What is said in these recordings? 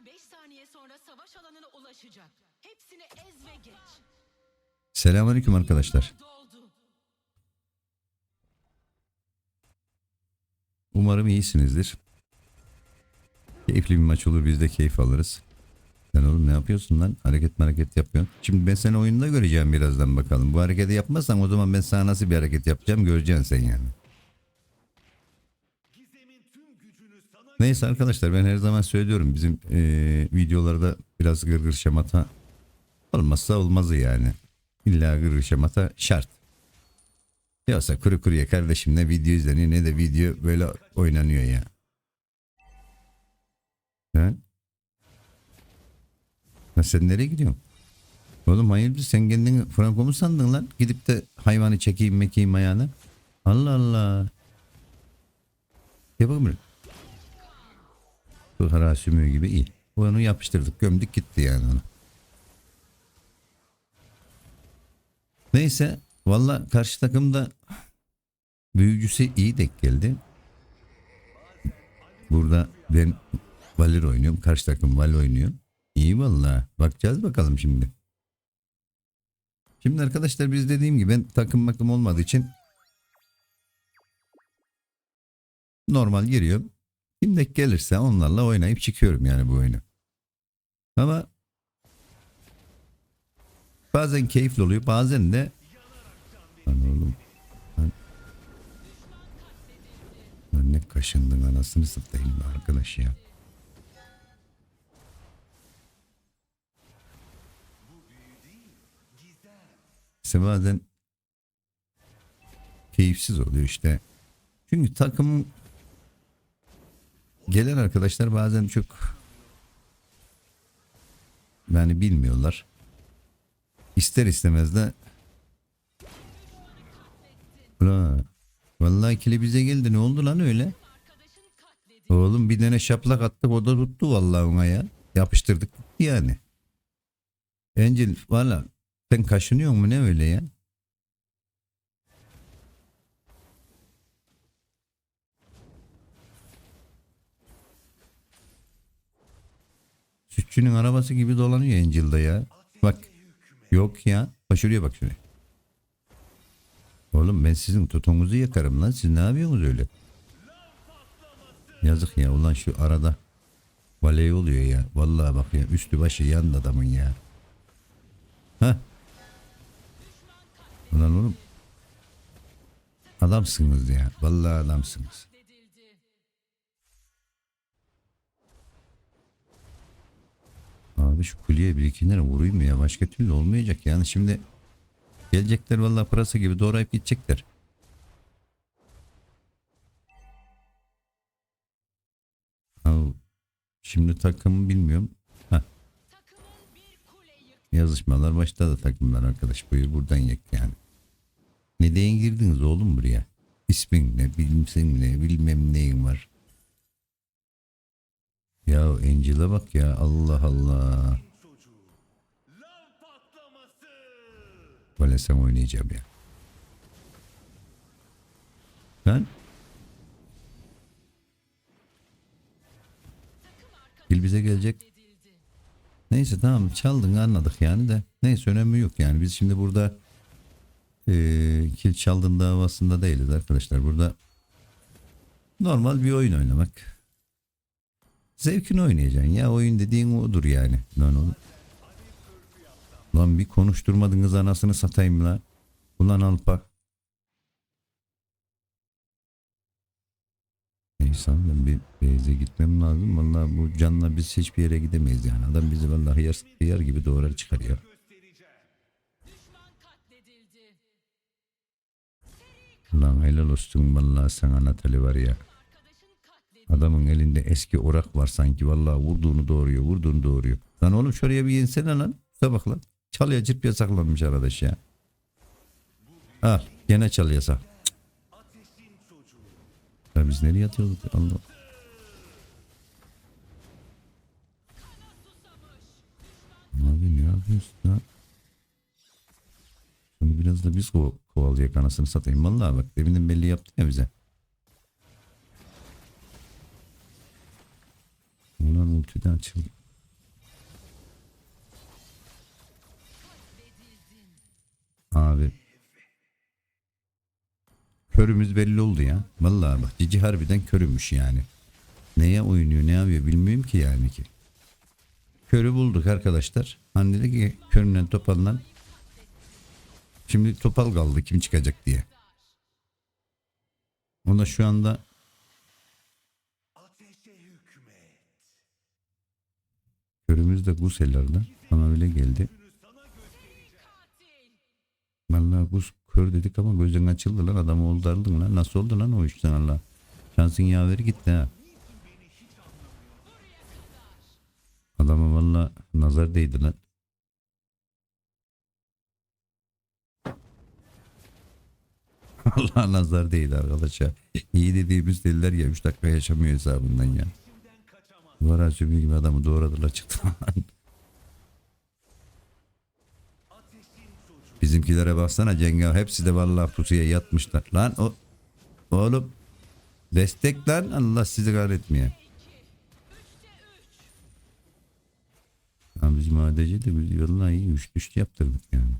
Düşmanlar 5 saniye sonra savaş alanına ulaşacak. Hepsini ez ve geç. Selamünaleyküm arkadaşlar. Umarım iyisinizdir. Keyifli bir maç olur biz de keyif alırız. Sen oğlum ne yapıyorsun lan? Hareket hareket yapıyorsun. Şimdi ben seni oyunda göreceğim birazdan bakalım. Bu hareketi yapmazsan o zaman ben sana nasıl bir hareket yapacağım göreceksin sen yani. Neyse arkadaşlar ben her zaman söylüyorum bizim eee, videolarda biraz gırgır şamata olmazsa olmazı yani. İlla gırgır şamata şart. Yoksa kuru kuruya kardeşim ne video izleniyor ne de video böyle oynanıyor ya. Ha? Ha sen nereye gidiyorsun? Oğlum hayırdır sen kendini Franco mu sandın lan? Gidip de hayvanı çekeyim mekeyim ayağına. Allah Allah. Yapalım mı? Hara sümüğü gibi iyi. Onu yapıştırdık gömdük gitti yani onu. Neyse valla karşı takımda büyücüsü iyi denk geldi. Burada ben Valir oynuyorum. Karşı takım Val oynuyor. İyi valla. Bakacağız bakalım şimdi. Şimdi arkadaşlar biz dediğim gibi ben takım makım olmadığı için normal giriyorum. Kim denk gelirse onlarla oynayıp çıkıyorum yani bu oyunu. Ama bazen keyifli oluyor bazen de Lan oğlum lan, ne kaşındın anasını satayım arkadaş ya. İşte bazen keyifsiz oluyor işte. Çünkü takım gelen arkadaşlar bazen çok yani bilmiyorlar. İster istemez de Ula, vallahi ikili bize geldi ne oldu lan öyle? Oğlum bir tane şaplak attık o da tuttu vallahi ona ya. Yapıştırdık yani. Encil valla sen kaşınıyor mu ne öyle ya? Sütçünün arabası gibi dolanıyor Angel'da ya. Bak. Yok ya. Bak bak şuraya. Oğlum ben sizin tutunuzu yakarım lan. Siz ne yapıyorsunuz öyle? Yazık ya. Ulan şu arada valey oluyor ya. Vallahi bak ya. Üstü başı yandı adamın ya. Hah. Ulan oğlum. Adamsınız ya. Vallahi adamsınız. Abi şu kuleye bir tane vurayım ya? Başka türlü olmayacak. Yani şimdi gelecekler vallahi pırasa gibi doğrayıp gidecekler. Şimdi takım bilmiyorum. Heh. Yazışmalar başladı takımlar arkadaş. Buyur buradan yek yani. Neden girdiniz oğlum buraya? İsmin ne, bilmem ne, bilmem neyin var. Ya Angel'a bak ya Allah Allah. Böyle sen oynayacağım ya. Ben Bil bize gelecek. Neyse tamam çaldın anladık yani de. Neyse önemi yok yani. Biz şimdi burada eee kil çaldın davasında değiliz arkadaşlar. Burada normal bir oyun oynamak. Zevkini oynayacaksın ya. Oyun dediğin odur yani. Lan oğlum. Lan bir konuşturmadınız anasını satayım la. Ulan alpa. Neyse ben bir Beyze gitmem lazım. Vallahi bu canla biz hiçbir yere gidemeyiz yani. Adam bizi vallahi hıyar, hıyar gibi doğrar çıkarıyor. Ulan helal olsun vallahi sana Natali var ya. Adamın elinde eski orak var sanki vallahi vurduğunu doğuruyor vurduğunu doğuruyor. Lan oğlum şuraya bir insene lan. Şuna bak lan. Çalıya çırpıya saklanmış arkadaş ya. Al gene çalıya sak. Ya biz nereye atıyorduk Allah. Abi ne yapıyorsun lan? Şunu biraz da biz ko kovalayak anasını satayım. Vallahi bak deminden belli yaptı ya bize. Ulan ulti de. Abi. Körümüz belli oldu ya. Vallahi bak Cici harbiden körümüş yani. Neye oynuyor ne yapıyor bilmiyorum ki yani ki. Körü bulduk arkadaşlar. Hani dedi ki köründen topalından. Şimdi topal kaldı kim çıkacak diye. O da şu anda Körümüz de Guseller'da. Bana öyle geldi. Vallahi Gus kör dedik ama gözün açıldı lan adamı oldardın lan. Nasıl oldu lan o işten Allah. Şansın yaveri gitti ha. Adama valla nazar değdi lan. Allah nazar değdi arkadaşa. İyi dediğimiz deliler ya 3 dakika yaşamıyor hesabından ya. Duvara sümüğü gibi adamı doğradılar çıktı lan. Bizimkilere baksana Cengav hepsi de vallahi pusuya yatmışlar. Lan o oğlum destek lan Allah sizi kahretmeye. Ya bizim ADC de biz vallahi iyi üç düştü yaptırdık yani.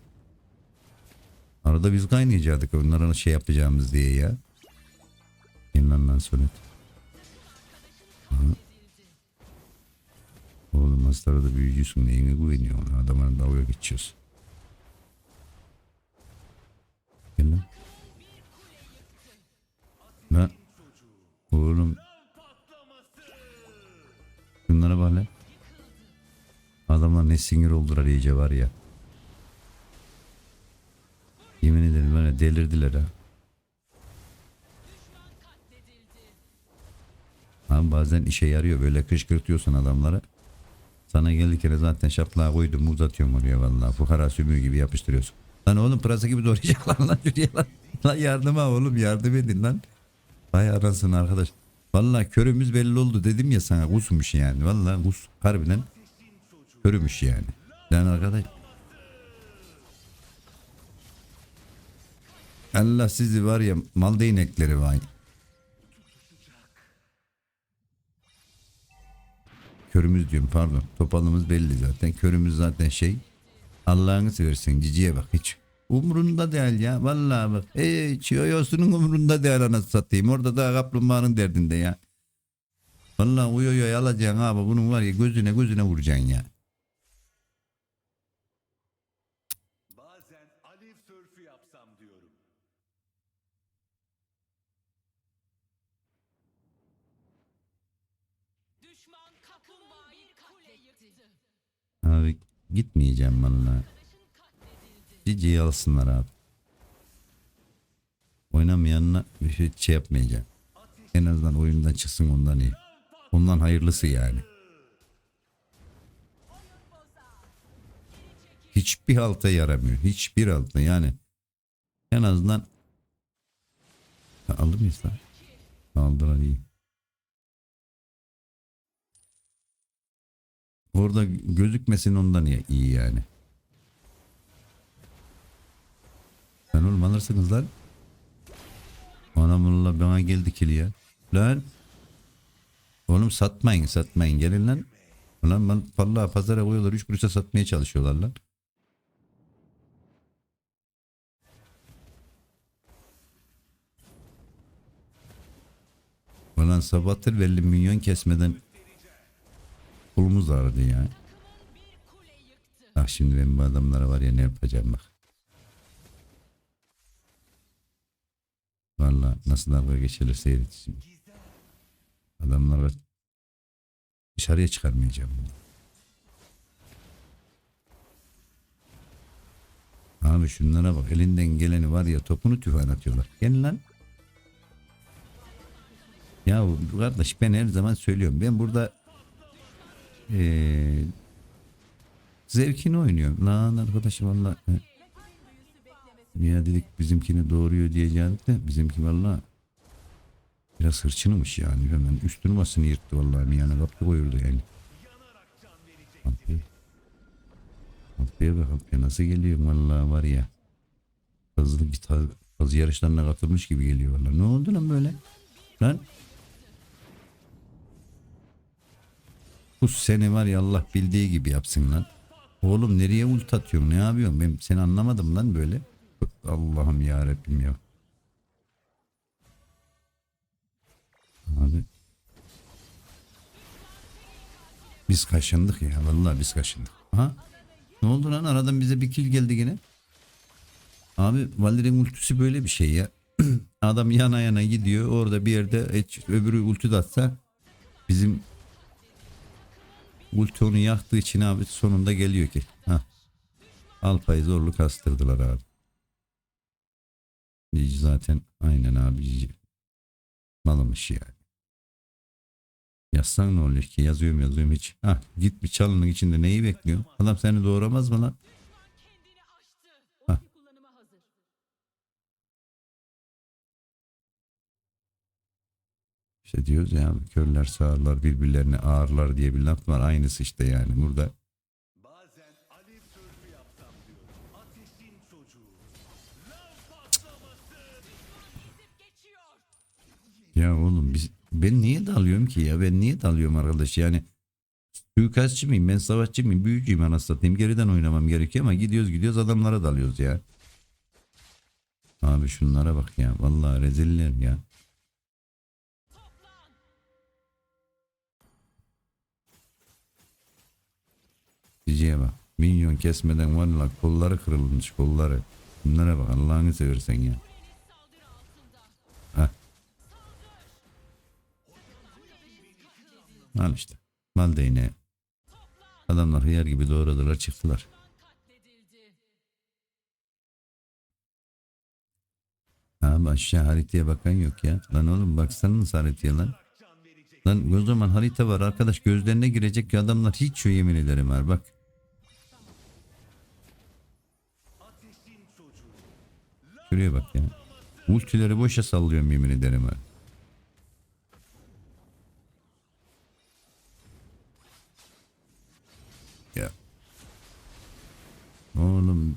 Arada biz kaynayacaktık onlara şey yapacağımız diye ya. Gel lan Sonet. Oğlum hastara da büyücüsün neyine güveniyorsun adamın dalga geçiyorsun. Gel lan. Lan. Oğlum. Bunlara bak lan. Adamlar ne sinir oldular iyice var ya. Yemin ederim böyle delirdiler ha. Abi bazen işe yarıyor böyle kışkırtıyorsun adamları. Sana geldikçe zaten şaplağı koydum uzatıyorum oraya vallahi. Fukara sümüğü gibi yapıştırıyorsun. Lan oğlum pırasa gibi doğrayacaklar lan şuraya lan. Lan yardıma oğlum yardım edin lan. Vay arasın arkadaş. Vallahi körümüz belli oldu dedim ya sana kusmuş yani. Vallahi kus harbiden körümüş yani. Lan arkadaş. Allah sizi var ya mal değnekleri vay. Körümüz diyorum pardon. Topalımız belli zaten. Körümüz zaten şey. Allah'ını seversen ciciye bak hiç. Umrunda değil ya. Vallahi bak. Hiç yoyosunun umrunda değil anasını satayım. Orada da kaplumbağanın derdinde ya. Vallahi o yoyoyu alacaksın abi. Bunun var ya gözüne gözüne vuracaksın ya. Gitmeyeceğim vallahi. Ciciyi alsınlar abi. Oynamayanına bir şey, şey yapmayacağım. En azından oyundan çıksın ondan iyi. Ondan hayırlısı yani. Hiçbir halta yaramıyor. Hiçbir halta yani. En azından Ha, aldı mıyız lan? Aldılar iyi. Orada gözükmesin ondan iyi, iyi yani. Sen oğlum alırsınız lan. Anam Allah bana geldi kili ya. Lan. Oğlum satmayın satmayın gelin lan. Ulan ben vallahi pazara koyuyorlar 3 kuruşa satmaya çalışıyorlar lan. Ulan sabahtır belli milyon kesmeden kolumuz ağrıdı ya. Ah şimdi ben bu adamlara var ya ne yapacağım bak. Valla nasıl dalga geçilir seyret şimdi. Adamlar var. Dışarıya çıkarmayacağım. Abi şunlara bak elinden geleni var ya topunu tüfeğe atıyorlar. Gel lan. Ya kardeş ben her zaman söylüyorum. Ben burada eee zevkini oynuyorum. Lan arkadaşım valla. Ya dedik bizimkini doğuruyor diyeceğim de bizimki valla biraz hırçınımış yani. Hemen üst durmasını yırttı vallahi. Yani kapı koyuldu yani. Abi. Haftaya bak haftaya nasıl geliyor vallahi var ya. Hızlı git bazı yarışlarına katılmış gibi geliyor vallahi. Ne oldu lan böyle? Lan Kus seni var ya Allah bildiği gibi yapsın lan. Oğlum nereye ult atıyorsun ne yapıyorsun ben seni anlamadım lan böyle. Allah'ım ya Rabbim ya. Abi. Biz kaşındık ya vallahi biz kaşındık. Ha? Ne oldu lan aradan bize bir kill geldi yine. Abi Valerie'nin ultisi böyle bir şey ya. Adam yana yana gidiyor orada bir yerde hiç, öbürü ulti de atsa bizim ulti onu yaktığı için abi sonunda geliyor ki. Ha. Alpay'ı zorlu kastırdılar abi. Cici zaten aynen abi Cici. Malmış yani. Yazsan ne olur ki? Yazıyorum yazıyorum hiç. Ha git bir çalının içinde neyi bekliyor? Adam seni doğuramaz mı lan? İşte diyoruz ya körler sağırlar birbirlerine ağırlar diye bir laf var. Aynısı işte yani burada. Ya oğlum biz ben niye dalıyorum ki ya? Ben niye dalıyorum arkadaş? Yani suikastçı mıyım? Ben savaşçı mıyım? Büyücüyüm anasını satayım. Geriden oynamam gerekiyor ama gidiyoruz gidiyoruz adamlara dalıyoruz ya. Abi şunlara bak ya. Vallahi reziller ya. Diyeceğe bak. Minyon kesmeden valla kolları kırılmış kolları. Bunlara bak Allah'ını seversen ya. Heh. Al işte. Mal değneği. Adamlar hıyar gibi doğradılar çıktılar. Abi aşağı haritaya bakan yok ya. Lan oğlum baksanız haritaya lan. Lan o zaman harita var arkadaş gözlerine girecek ki adamlar hiç şu yemin ederim var bak. Şuraya bak ya. Ultileri boşa sallıyorum yemin ederim ha. Ya. Oğlum.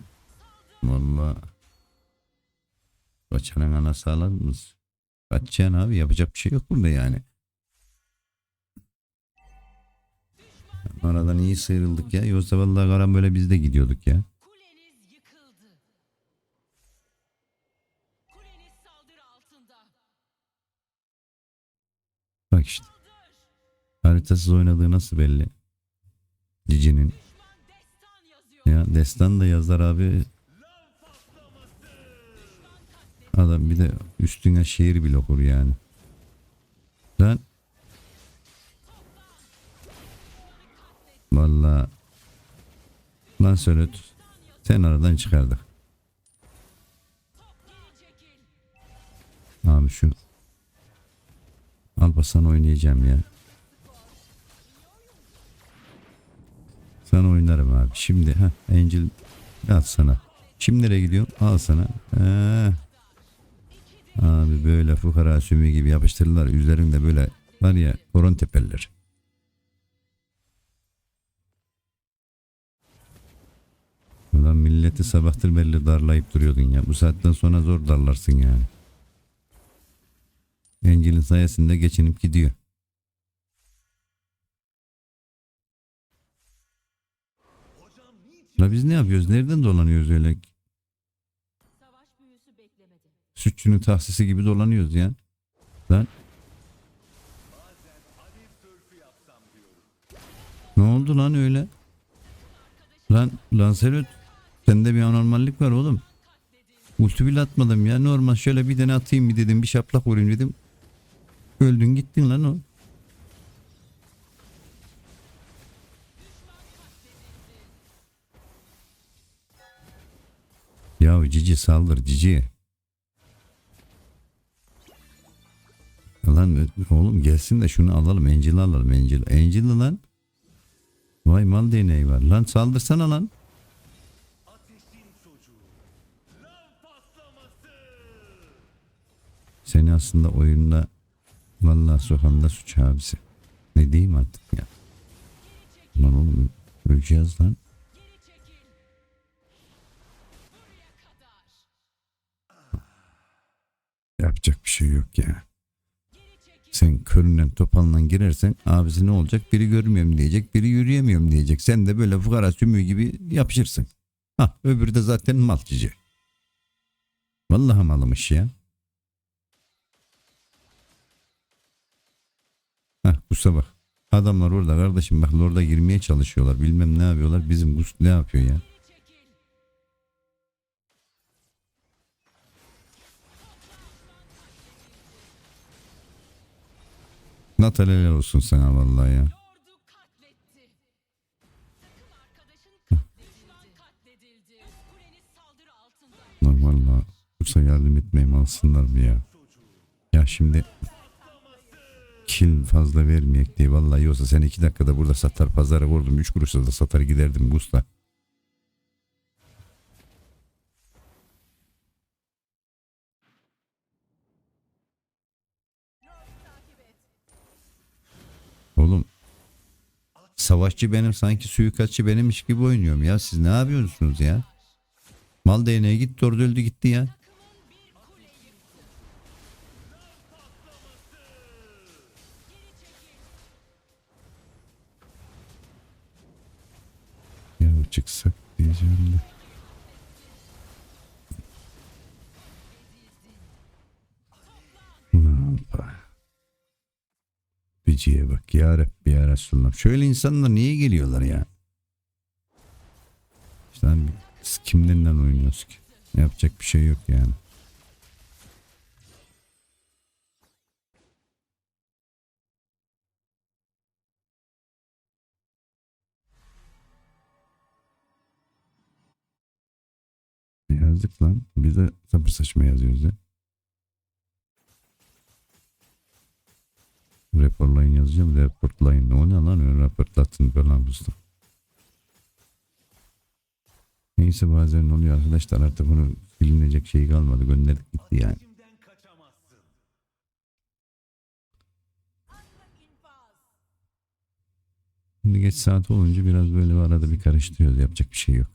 Valla. Kaçanın anası alır mısın? Kaçacaksın abi yapacak bir şey yok bunda yani. Aradan iyi sıyrıldık ya. Yoksa vallahi karan böyle biz de gidiyorduk ya. Bak işte. Haritasız oynadığı nasıl belli? Cici'nin. Ya destan da yazar abi. Adam bir de üstüne şiir bile okur yani. Lan. Valla. Lan Sönüt. Sen aradan çıkardık. Abi şu. Alpasan oynayacağım ya. Sana oynarım abi. Şimdi ha Angel al sana. Şimdi nereye gidiyorum? Al sana. Ee, abi böyle fukara sümüğü gibi yapıştırırlar. Üzerinde böyle var ya horon tepeller. Ulan milleti sabahtır belli darlayıp duruyordun ya. Bu saatten sonra zor darlarsın yani. Angel'in sayesinde geçinip gidiyor. La biz ne yapıyoruz? Nereden dolanıyoruz öyle? Sütçünün tahsisi gibi dolanıyoruz ya. Lan ne oldu lan öyle? Lan Lancelot sende bir anormallik var oğlum. Ulti bile atmadım ya. Normal şöyle bir tane atayım bir dedim. Bir şaplak vurayım dedim. Öldün gittin lan o. Ya cici saldır cici. Lan oğlum gelsin de şunu alalım. Angel'ı alalım. Angel. Angel'ı lan. Vay mal değneği var. Lan saldırsana lan. Seni aslında oyunda vallahi sokanda suç abisi. Ne diyeyim artık ya. Lan oğlum öleceğiz lan. Yapacak bir şey yok ya. Sen köründen topalla girersen abisi ne olacak? Biri görmüyorum diyecek, biri yürüyemiyorum diyecek. Sen de böyle fukara sümüğü gibi yapışırsın. Ha öbürü de zaten mal. Vallahi malmış ya. Kusa bak. Adamlar orada kardeşim bak orada girmeye çalışıyorlar. Bilmem ne yapıyorlar. Bizim Gus ne yapıyor ya? Natal helal olsun sana vallahi ya. Vallahi Gus'a yardım etmeyeyim alsınlar bir ya. Ya şimdi kil fazla vermeyek diye vallahi yoksa sen iki dakikada burada satar pazara vurdum. Üç kuruşla da satar giderdim Gus'la. Oğlum savaşçı benim sanki suikastçı benimmiş gibi oynuyorum ya. Siz ne yapıyorsunuz ya? Mal değneğe gitti orada öldü gitti ya. Çıksak diyeceğim de. Biciye bak ya Rabbi ya Resulallah. Şöyle insanlar niye geliyorlar ya? İşte abi, kimdenle oynuyoruz ki? Yapacak bir şey yok yani. Ne yazdık lan? Biz de sabır saçma yazıyoruz ya. Raporlayın yazacağım. Raporlayın. O ne lan? Öyle raporlatın falan fıstık. Neyse bazen oluyor arkadaşlar artık bunu bilinecek şey kalmadı. Gönderdik gitti yani. Şimdi geç saat olunca biraz böyle arada bir karıştırıyoruz. Yapacak bir şey yok.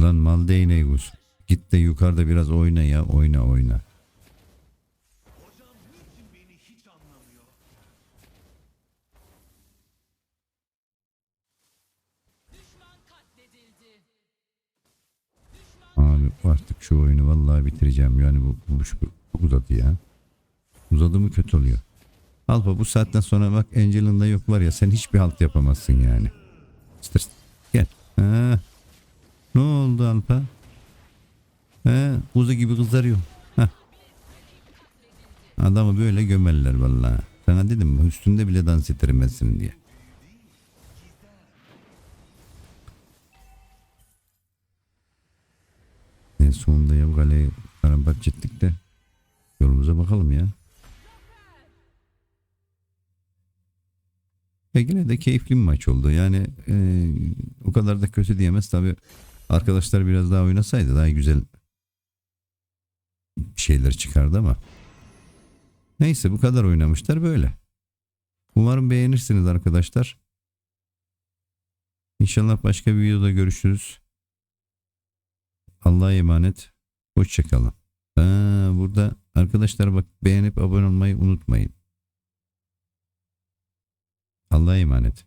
Lan mal değneği Gus. Git de yukarıda biraz oyna ya. Oyna oyna. Abi artık şu oyunu vallahi bitireceğim. Yani bu, bu, bu uzadı ya. Uzadı mı kötü oluyor. Alfa bu saatten sonra bak Angel'ın da yok var ya sen hiçbir halt yapamazsın yani. Gel. Ha. Ne oldu Alfa? He, kuzu gibi kızarıyor. Heh. Adamı böyle gömerler vallahi. Sana dedim üstünde bile dans ettiremezsin diye. En sonunda ya kaleyi paramparça ettik de yolumuza bakalım ya. Ve yine de keyifli bir maç oldu. Yani e, o kadar da kötü diyemez. Tabi arkadaşlar biraz daha oynasaydı daha güzel şeyler çıkardı ama. Neyse bu kadar oynamışlar böyle. Umarım beğenirsiniz arkadaşlar. İnşallah başka bir videoda görüşürüz. Allah'a emanet. Hoşçakalın. Aa, burada arkadaşlar bak beğenip abone olmayı unutmayın. Allah'a emanet.